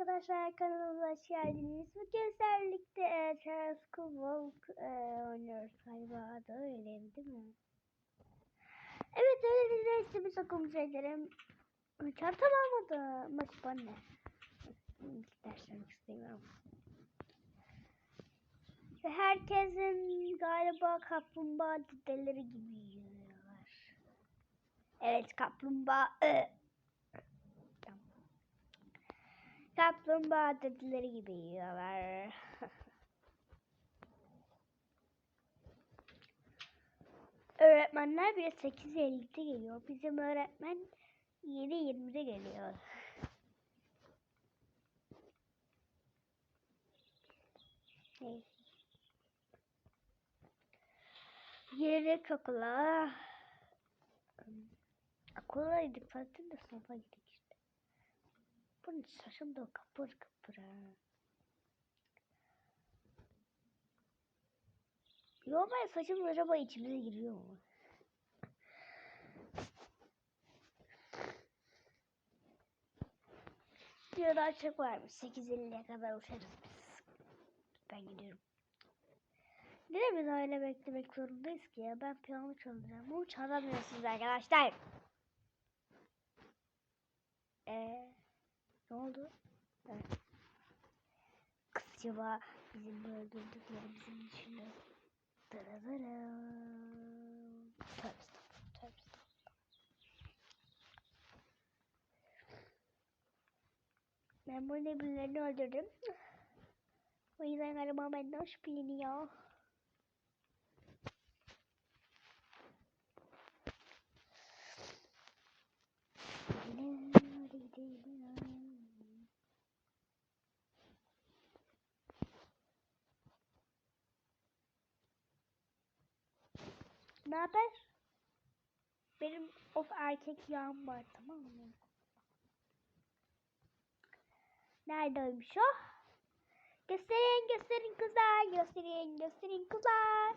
arkadaşlar kanalımıza hoş geldiniz. Bugün sizlerle birlikte e, Charles Walk e, oynuyoruz galiba adı öyle değil mi? Evet öyle bir resmi sokum şeylerim. Çantam almadı. Maç anne. Derslemek istemiyorum. Ve herkesin galiba kaplumbağa dedeleri gibi yürüyorlar. Evet kaplumbağa. ı. Kaplumbağa dedileri gibi yiyorlar. Öğretmenler bile 8.50'de geliyor. Bizim öğretmen 7.20'de geliyor. Neyse. Girdik okula. Okula gittik zaten de sınıfa işte. Bunun saçım da kapır kapır ha. Ben saçım acaba içimize giriyor mu? Diyor daha çok varmış. 8.50'ye kadar uçarız biz. Ben gidiyorum. Neden biz öyle beklemek zorundayız ki ya? Ben piyano çalacağım. Çalamıyorsunuz arkadaşlar. Eee ne oldu? Evet. Kız acaba bizim öldürdüklerimizin içinde. Dırırırım. Tövbe estağfurullah, tövbe estağfurullah. Ben burada birilerini öldürdüm. O yüzden galiba benden şüpheleniyor. Ne haber? Benim of erkek yağım var tamam mı? Neredeymiş o? Gösterin gösterin kızlar gösterin gösterin kızlar.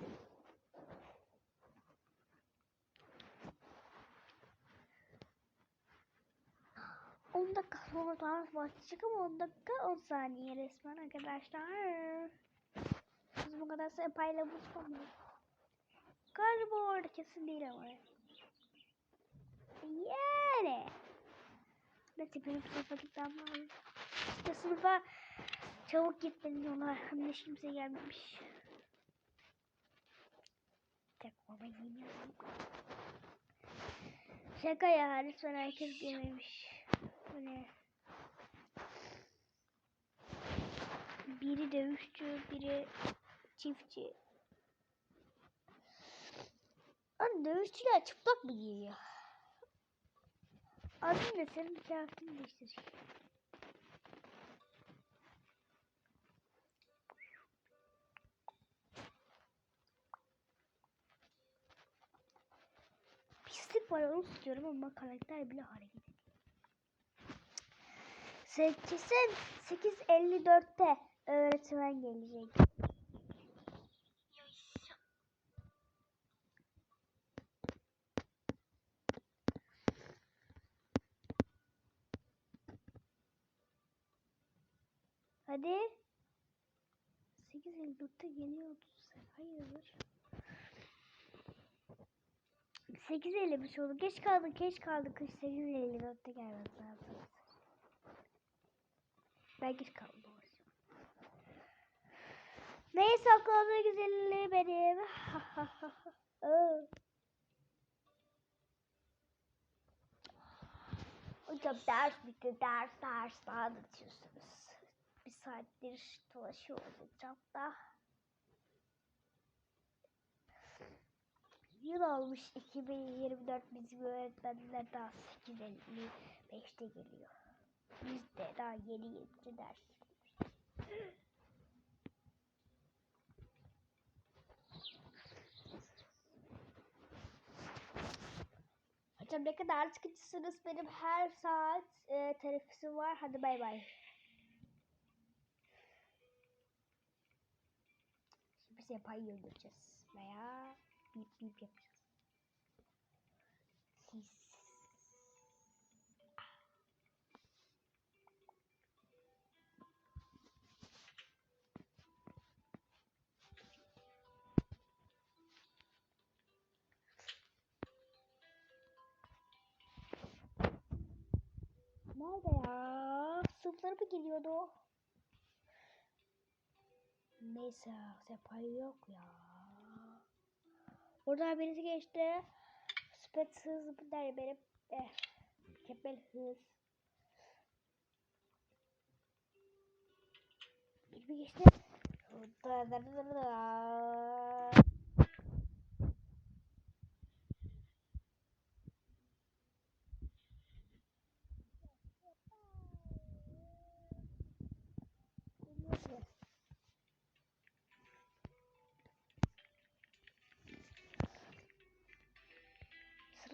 On dakika sonra dans başlayacak ama 10 dakika 10 saniye resmen arkadaşlar. Kız bu kadar sempayla buluşmamıyor. Galiba orada kesin değil ama. Yani. Neyse benim sınıfa gitmem lazım. İşte sınıfa çabuk gitmeni diyorlar. Hem de kimse gelmemiş. Tek baba yemiyorum. Şaka ya lütfen herkes gelmemiş. Bu ne? Biri dövüşçü, biri çiftçi. Lan dövüşçüler çıplak mı giyiyor? Adın ne senin kıyafetini değiştir. Pislik var onu istiyorum ama karakter bile hareket ediyor. 8'in 8.54'te öğretmen gelecek. Hadi. 8.54'te geliyordu. Hayırdır? 8.55 oldu. Geç kaldık, geç kaldık. 8.54'te gelmez lazım. Ben geç kaldım. Neyse okulun güzelliği benim. Hocam ders bitti. Ders ders daha anlatıyorsunuz. Bir saattir dolaşıyoruz etrafta. Yıl olmuş 2024 bizim öğretmenler daha 8.55'te geliyor. Biz de daha yeni yeni ders. Hocam ne kadar sıkıcısınız. Benim her saat e, teneffüsüm var. Hadi bay bay. hepsi yapay öldüreceğiz. Veya bip bip yapacağız. Sis. Nerede ya? Sınıflara mı geliyordu? Neyse sepay yok ya. Oradan birisi geçti. Spet hız der benim. Eh, mükemmel hız. Bir geçti. Da, da, da.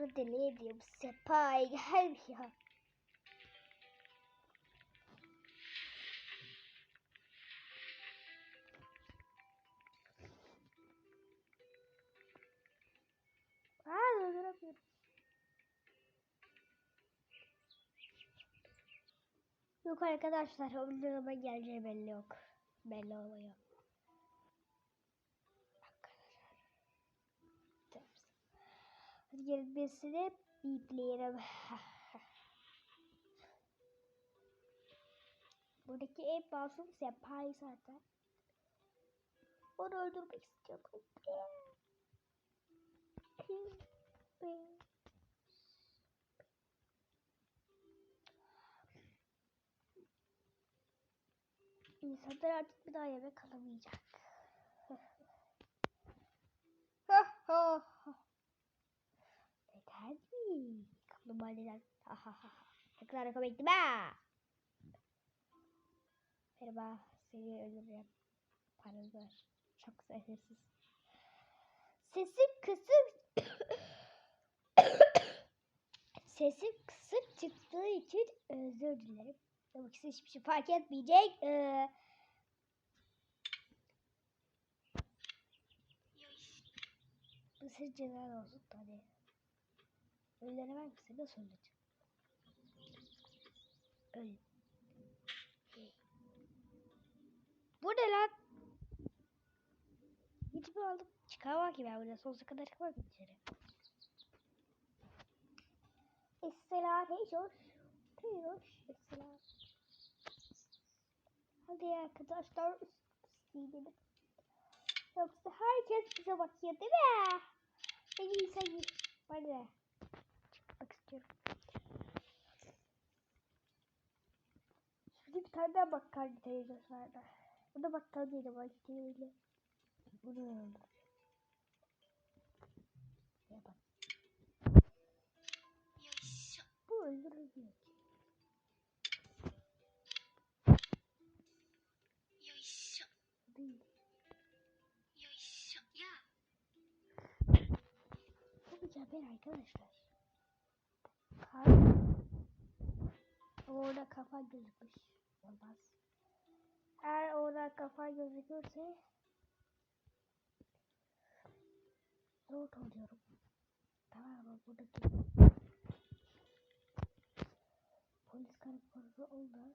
Sıra deli ediyorum. Sepay gel ya. Yok arkadaşlar ne zaman geleceği belli yok. Belli oluyor. Hadi gelin birisini bipleyelim. Buradaki en masum Senpai zaten. Onu öldürmek istiyorum. İnsanlar artık bir daha yemek alamayacak. Neden mi? Kaplumbağa neden? Ha ha ha. Ne kadar komikti be. Merhaba. Seni öldüreceğim. Paranız var. Çok sessiz. Sesim kısık. Sesim kısık çıktığı için özür dilerim. Tabii ki hiçbir şey fark etmeyecek. Ee, bu siz cezan olsun tabii. Ölülerine ver misin? Nasıl öleceğim? Öl. Bu ne lan? Hiçbir aldım. Çıkamam ki ben burada. Sonsuza kadar çıkamam ki içeri. Esselam. Hey hoş. Hey hoş. Esselam. Hadi arkadaşlar. Gidelim. Yoksa herkes bize bakıyor değil mi? En iyi sayı. Hadi. İstiyorum. Şimdi bir tane daha bakkal televizyon vardı. Bu da bakkal değil ama öyle. Bunu öldüreceğim. Ya bak. Bu ki. Değil. Bu mükemmel arkadaşlar. Kar. Orada kafa gözükmüş. Olmaz. Eğer orada kafa gözükürse zor oluyorum. Tamam mı? Buradaki polis karakolunda oldu.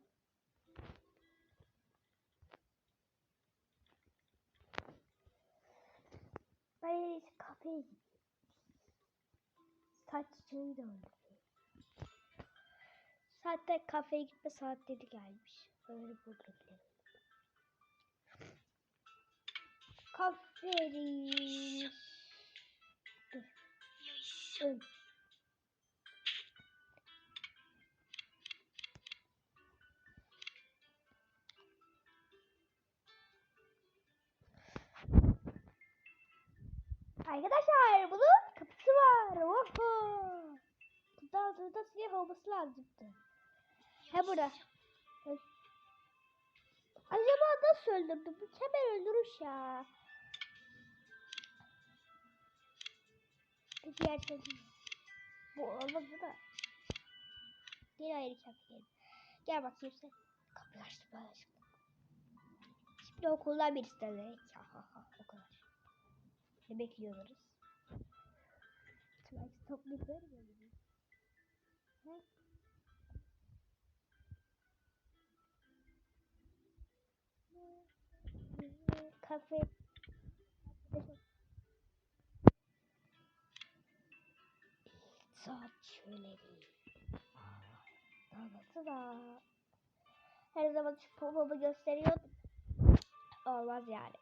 Ben kafeye gideyim. Saç çiçeği de Zaten kafeye gitme saatleri gelmiş. Böyle gidelim. Kaferi. Öl. Arkadaşlar bunun kapısı var. Oho. Bundan sonra da siyah olması lazımdı. He. Evet. Acaba nasıl öldürdü? Mükemmel öldürüş ya. Bir diğer değil. Bu olmadı da. Bir ayrı kapı Gel bakayım sen. Kapıyı açtım ben aşkım. Şimdi okuldan birisi de. Ha ha ha o kadar. Ne bekliyoruz? Tümek toplayıp vermiyor mu? Kafe. Saat şöyle. Daha nasıl da? Her zaman şu popomu gösteriyordum. Olmaz yani.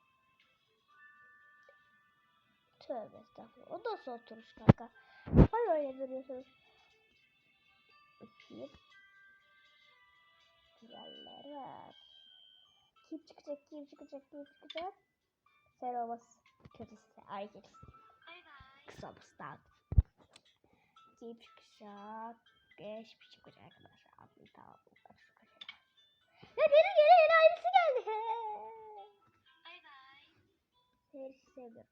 Tövbe estağfurullah. O nasıl oturuş kanka? Hay öyle duruyorsunuz. Bakayım. Güzeller. Kim çıkacak? Kim çıkacak? Kim çıkacak? Sen olmaz. Kötüsü. Erkek. Kısa bıstan. Kim çıkacak? Beş bir şey çıkacak arkadaşlar. Abi tamam. Bunlar şu kaçacak. Ve beni geri el ailesi geldi. Bay bay. Seni sevdim.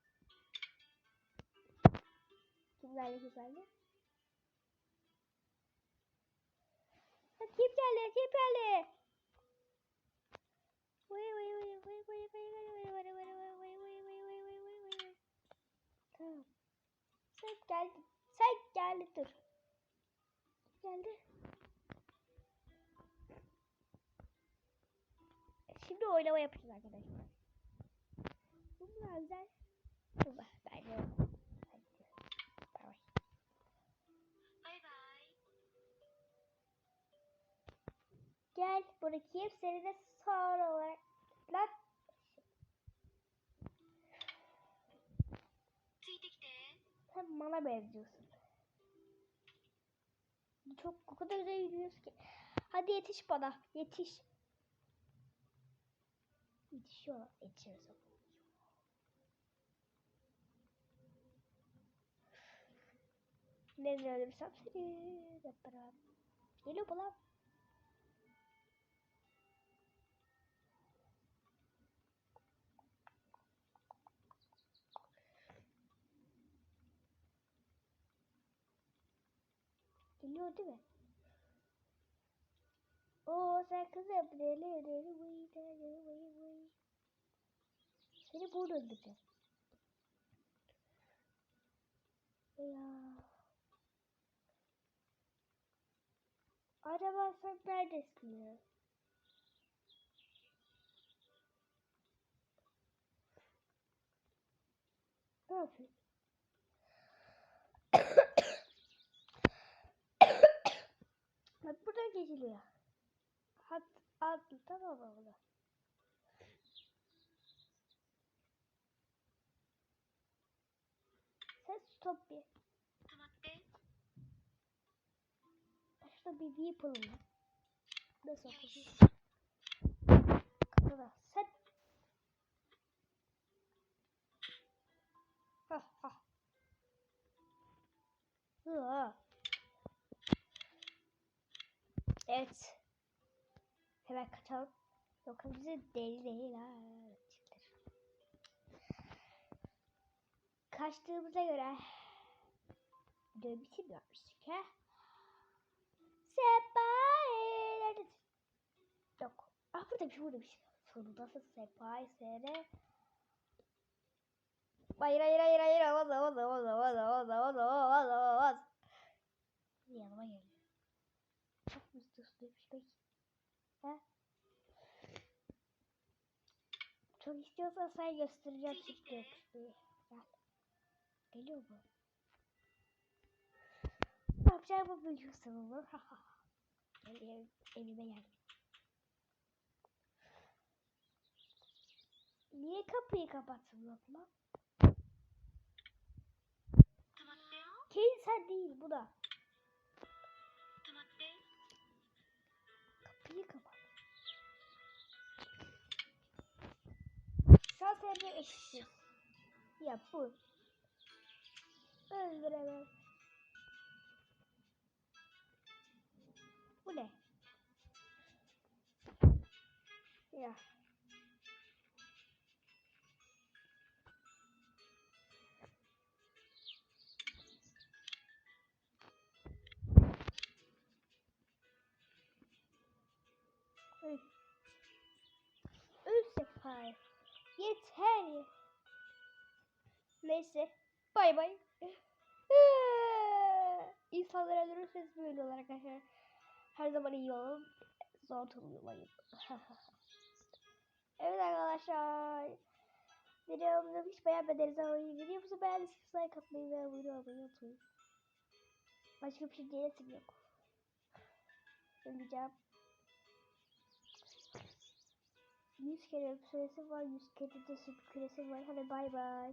Kimlerle güzeldi? Kim geldi? Kim geldi? Tamam. Sen geldin dur. Geldi. Şimdi oynama yapacağız arkadaşlar. Bunlar güzel. Bana benziyorsun. Çok o kadar güzel yürüyorsun ki. Hadi yetiş bana. Yetiş. Yetişiyor. Yetişiyorsun. Nereden öldürsem seni. Geliyor mu Geliyor değil mi? Oo sen kızım. Seni burada öldüreceğim. Ya. Acaba sen neredesin ya? Ne yapıyorsun? seçiliyor. Hat, adlı tamam oğlum. Ses stop bir. Şurada bir deep alın. Nasıl okuyayım? Bizi deli değil ha. Kaçtığımıza göre bitirmiyoruz ki. Senpai neredesin? Yok. Ah buradaymış buradaymış. Sonundasın Senpai sene. Hayır hayır hayır hayır olmaz olmaz olmaz olmaz olmaz olmaz olmaz olmaz. Yanıma geliyor. Çok mu istiyorsun demiş peki. He? Çok istiyorsan sen göstereceğim çıktı yakışmayı. Gel. Geliyor mu? Yapacağımı biliyorsun onu. Ev, evime gel. Niye kapıyı kapattın lan? Kedi sen değil bu da. Şalterde eksi. Ya bu. Öldüremez. Bu ne? Yeter. Neyse. Bay bay. İnsanları öldürürseniz böyle olur arkadaşlar. Her zaman iyi olun. Zor tutulmayın. evet arkadaşlar. Videomuzu hiç beğenmediniz ama videomuzu beğendiyseniz like atmayı ve abone olmayı unutmayın. Başka bir şey diyesim yok. Söyleyeceğim. 100 kere süresi var. 100 kere de küresi var. Hadi bay bay.